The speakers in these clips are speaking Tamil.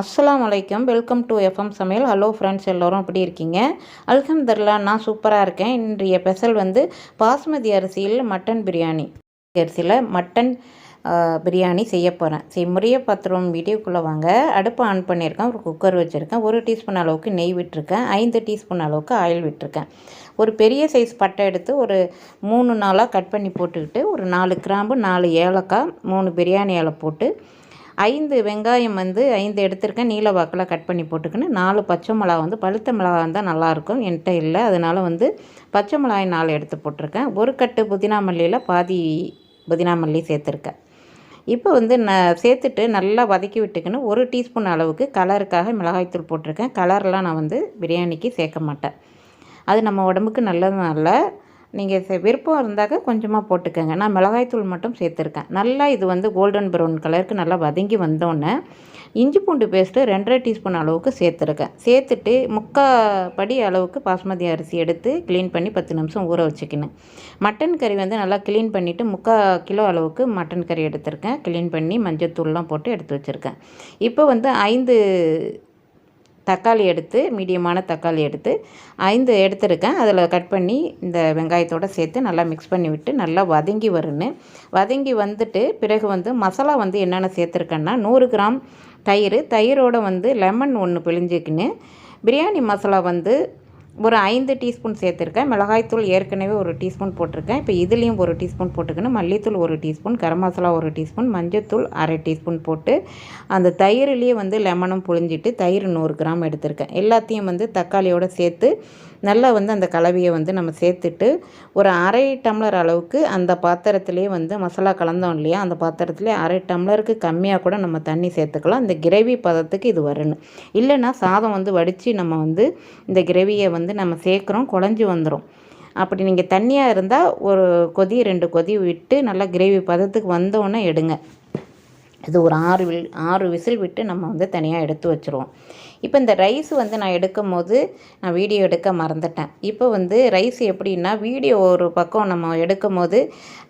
அஸ்லாம் வலைக்கம் வெல்கம் டு எஃப்எம் சமையல். ஹலோ ஃப்ரெண்ட்ஸ் எல்லோரும் எப்படி இருக்கீங்க? அல்ஹம்துலில்லா நான் சூப்பராக இருக்கேன். இன்றைய ஸ்பெஷல் வந்து பாஸ்மதி அரிசியில் மட்டன் பிரியாணி. அரிசியில் மட்டன் பிரியாணி செய்ய போகிறேன் செய்முறையை பார்த்துருவோம். வீடியோக்குள்ளே வாங்க. அடுப்பு ஆன் பண்ணியிருக்கேன். ஒரு குக்கர் வச்சுருக்கேன். ஒரு டீஸ்பூன் அளவுக்கு நெய் விட்டுருக்கேன். ஐந்து டீஸ்பூன் அளவுக்கு ஆயில் விட்டுருக்கேன். ஒரு பெரிய சைஸ் பட்டை எடுத்து ஒரு மூணு நாளாக கட் பண்ணி போட்டுக்கிட்டு ஒரு நாலு கிராம்பு நாலு ஏலக்காய் மூணு பிரியாணி இலை போட்டு ஐந்து வெங்காயம் வந்து ஐந்து எடுத்திருக்கேன். நீல வாக்கில் கட் பண்ணி போட்டுக்கின்னு. நாலு பச்சை மிளகா வந்து பழுத்த மிளகா இருந்தால் நல்லாயிருக்கும் என்கிட்ட இல்லை. அதனால் வந்து பச்சை மிளகாய் நாலு எடுத்து போட்டிருக்கேன். ஒரு கட்டு புதினா மல்லியில் பாதி புதினா மல்லி சேர்த்துருக்கேன். இப்போ வந்து நான் சேர்த்துட்டு நல்லா வதக்கி விட்டுக்கின்னு ஒரு டீஸ்பூன் அளவுக்கு கலருக்காக மிளகாய்த்தூள் போட்டிருக்கேன். கலர்லாம் நான் வந்து பிரியாணிக்கு சேர்க்க மாட்டேன். அது நம்ம உடம்புக்கு நல்லதும் இல்லை நீங்கள் விருப்பம் இருந்தாக்க கொஞ்சமாக போட்டுக்கோங்க. நான் மிளகாய்த்தூள் மட்டும் சேர்த்துருக்கேன். நல்லா இது வந்து கோல்டன் ப்ரௌன் கலருக்கு நல்லா வதங்கி வந்தோன்னே இஞ்சி பூண்டு பேஸ்ட்டு ரெண்டரை டீஸ்பூன் அளவுக்கு சேர்த்துருக்கேன். சேர்த்துட்டு முக்கால் படி அளவுக்கு பாஸ்மதி அரிசி எடுத்து க்ளீன் பண்ணி பத்து நிமிஷம் ஊற வச்சுக்கணும். மட்டன் கறி வந்து நல்லா க்ளீன் பண்ணிவிட்டு முக்கால் கிலோ அளவுக்கு மட்டன் கறி எடுத்திருக்கேன். க்ளீன் பண்ணி மஞ்சத்தூள்லாம் போட்டு எடுத்து வச்சுருக்கேன். இப்போ வந்து ஐந்து தக்காளி எடுத்து மீடியமான தக்காளி எடுத்து ஐந்து எடுத்திருக்கேன். அதில் கட் பண்ணி இந்த வெங்காயத்தோடு சேர்த்து நல்லா மிக்ஸ் பண்ணி விட்டு நல்லா வதங்கி வருன்னு. வதங்கி வந்துட்டு பிறகு வந்து மசாலா வந்து என்னென்ன சேர்த்துருக்கேன்னா நூறு கிராம் தயிர். தயிரோடு வந்து லெமன் ஒன்று பிழிஞ்சிக்கின்னு. பிரியாணி மசாலா வந்து ஒரு ஐந்து டீஸ்பூன் சேர்த்துருக்கேன். மிளகாய்த்தூள் ஏற்கனவே ஒரு டீஸ்பூன் போட்டிருக்கேன். இப்போ இதுலேயும் ஒரு டீஸ்பூன் போட்டுக்கணும். மல்லித்தூள் ஒரு டீஸ்பூன். கரம் மசாலா ஒரு டீஸ்பூன். மஞ்சத்தூள் அரை டீஸ்பூன் போட்டு அந்த தயிர்லேயே வந்து லெமனும் புழிஞ்சிட்டு தயிர் நூறு கிராம் எடுத்திருக்கேன். எல்லாத்தையும் வந்து தக்காளியோடு சேர்த்து நல்லா வந்து அந்த கலவையை வந்து நம்ம சேர்த்துட்டு ஒரு அரை டம்ளர் அளவுக்கு அந்த பாத்திரத்துலேயே வந்து மசாலா கலந்தோம் இல்லையா அந்த பாத்திரத்துலேயே அரை டம்ளருக்கு கம்மியாக கூட நம்ம தண்ணி சேர்த்துக்கலாம். இந்த கிரேவி பதத்துக்கு இது வரணும். இல்லைன்னா சாதம் வந்து வடித்து நம்ம வந்து இந்த கிரேவியை வந்து நம்ம சேர்க்குறோம் குழஞ்சி வந்துடும் அப்படி நீங்கள் தண்ணியாக இருந்தால் ஒரு கொதி ரெண்டு கொதி விட்டு நல்லா கிரேவி பதத்துக்கு வந்தோன்னே எடுங்க. இது ஒரு ஆறு வில் ஆறு விசில் விட்டு நம்ம வந்து தனியாக எடுத்து வச்சுருவோம். இப்போ இந்த ரைஸ் வந்து நான் எடுக்கும் போது நான் வீடியோ எடுக்க மறந்துட்டேன். இப்போ வந்து ரைஸ் எப்படின்னா வீடியோ ஒரு பக்கம் நம்ம எடுக்கும் போது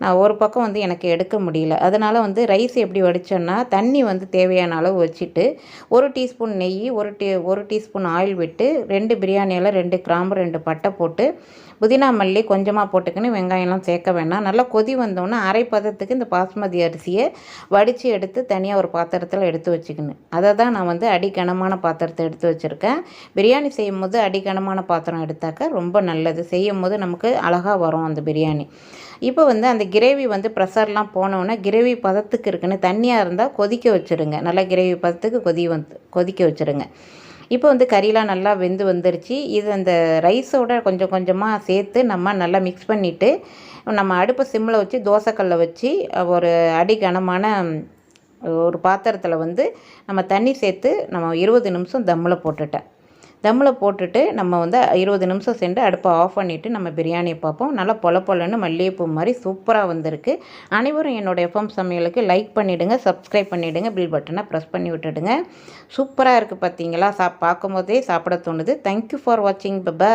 நான் ஒரு பக்கம் வந்து எனக்கு எடுக்க முடியல. அதனால் வந்து ரைஸ் எப்படி வடித்தோன்னா தண்ணி வந்து தேவையான அளவு வச்சுட்டு ஒரு டீஸ்பூன் நெய் ஒரு டீ ஒரு டீஸ்பூன் ஆயில் விட்டு ரெண்டு பிரியாணியில் ரெண்டு கிராம்பு ரெண்டு பட்டை போட்டு புதினா மல்லி கொஞ்சமாக போட்டுக்கின்னு வெங்காயம்லாம் சேர்க்க வேணாம். நல்லா கொதி வந்தோன்னே அரை பதத்துக்கு இந்த பாஸ்மதி அரிசியை வடித்து எடுத்து தனியாக ஒரு பாத்திரத்தில் எடுத்து வச்சுக்கணும். அதை தான் நான் வந்து அடிக்கனமான பாத்திரத்தை எடுத்து வச்சுருக்கேன். பிரியாணி செய்யும் போது அடிக்கனமான பாத்திரம் எடுத்தாக்க ரொம்ப நல்லது. செய்யும் போது நமக்கு அழகாக வரும் அந்த பிரியாணி. இப்போ வந்து அந்த கிரேவி வந்து ப்ரெஷர்லாம் போனோன்னா கிரேவி பதத்துக்கு இருக்குன்னு தண்ணியாக இருந்தால் கொதிக்க வச்சுருங்க. நல்லா கிரேவி பதத்துக்கு கொதி வந்து கொதிக்க வச்சுருங்க. இப்போ வந்து கறிலாம் நல்லா வெந்து வந்துருச்சு. இது அந்த ரைஸோட கொஞ்சம் கொஞ்சமாக சேர்த்து நம்ம நல்லா மிக்ஸ் பண்ணிவிட்டு நம்ம அடுப்பை சிம்மில் வச்சு தோசைக்கல்லை வச்சு ஒரு அடி கனமான ஒரு பாத்திரத்தில் வந்து நம்ம தண்ணி சேர்த்து நம்ம இருபது நிமிஷம் தம்மில் போட்டுட்டேன். தம்மில் போட்டுட்டு நம்ம வந்து இருபது நிமிஷம் சென்று அடுப்பை ஆஃப் பண்ணிவிட்டு நம்ம பிரியாணியை பார்ப்போம். நல்லா பொல பொலன்னு மல்லிகைப்பூ மாதிரி சூப்பராக வந்திருக்கு. அனைவரும் என்னோடய எஃப்எம் சமையலுக்கு லைக் பண்ணிவிடுங்க சப்ஸ்கிரைப் பண்ணிவிடுங்க பில் பட்டனை ப்ரெஸ் பண்ணி விட்டுடுங்க. சூப்பராக இருக்குது பார்த்தீங்களா சா பார்க்கும்போதே சாப்பிட தோணுது. தேங்க்யூ ஃபார் வாட்சிங் பபா